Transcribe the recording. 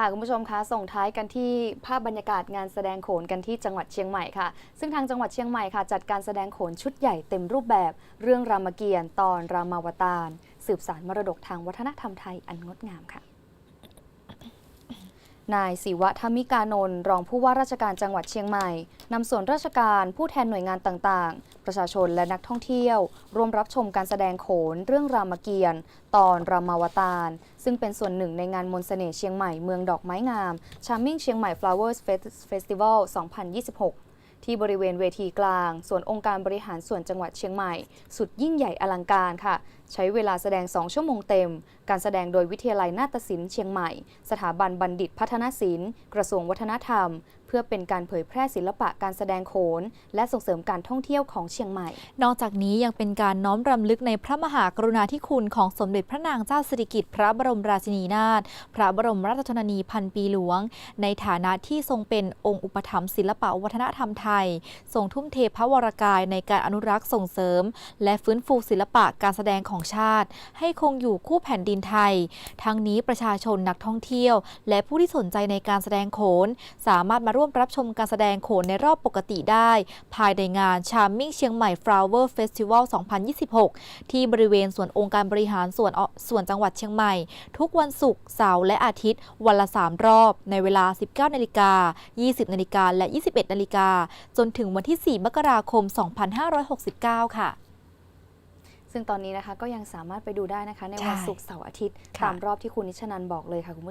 ค่ะคุณผู้ชมคะส่งท้ายกันที่ภาพบรรยากาศงานแสดงโขนกันที่จังหวัดเชียงใหม่ค่ะ ซึ่งทางจังหวัดเชียงใหม่ค่ะ จัดการแสดงโขนชุดใหญ่เต็มรูปแบบ เรื่องรามเกียรติ์ตอนรามาวตารสืบสารมรดกทางวัฒนธรรมไทยอันงดงามค่ะ นายศิวะธมิกานนท์รองผู้ว่าราชการจังหวัดเชียงใหม่นำส่วนราชการผู้แทนหน่วยงานต่างๆ ประชาชนและนักท่องเที่ยว ร่วมรับชมการแสดงโขนเรื่องรามเกียรติ์ตอนรามาวตาร ซึ่งเป็นส่วนหนึ่งในงานมนต์เสน่ห์เชียงใหม่เมืองดอกไม้งาม Charming เชียงใหม่ Flowers Festival 2026ที่บริเวณเวทีกลาง ส่วนองค์การบริหารส่วนจังหวัดเชียงใหม่ สุดยิ่งใหญ่อลังการค่ะ ใช้เวลาแสดง 2 ชั่วโมงเต็ม การแสดงโดยวิทยาลัยนาฏศิลป์เชียงใหม่ สถาบันบัณฑิตพัฒนศิลป์ กระทรวงวัฒนธรรม เพื่อเป็นการเผยแพร่ศิลปะการแสดงโขน และส่งเสริมการท่องเที่ยวของเชียงใหม่ นอกจากนี้ยังเป็นการน้อมรำลึกในพระมหากรุณาธิคุณของสมเด็จพระนางเจ้าสิริกิติ์พระบรมราชินีนาถ พระบรมราชชนนีพันปีหลวง ในฐานะที่ทรงเป็นองค์อุปถัมภ์ศิลปะวัฒนธรรมไทย ทรงทุ่มเทพระวรกายในการอนุรักษ์ส่งเสริม และฟื้นฟูศิลปะการแสดงของชาติ ให้คงอยู่คู่แผ่นดินไทย ทั้งนี้ประชาชนนักท่องเที่ยว และผู้ที่สนใจในการแสดงโขน สามารถมาร่วมรับชมการแสดงโขนในรอบปกติได้ ภายในงาน Charming เชียงใหม่ Flower Festival 2026 ที่บริเวณส่วนองค์การบริหารส่วนส่วนจังหวัดเชียงใหม่ ทุกวันศุกร์เสาร์และอาทิตย์ วันละ 3 รอบในเวลา 19นาฬิกา20นาฬิกาและ 21นาฬิกาจนถึงวันที่ 4 มกราคม 2569 ค่ะ ซึ่งตอนนี้นะคะก็ยังสามารถไปดูได้นะคะ ในวันใช่ศุกร์เสาร์อาทิตย์ค่ะตามรอบที่คุณนิชนันบอกเลยค่ะคุณผู้ชม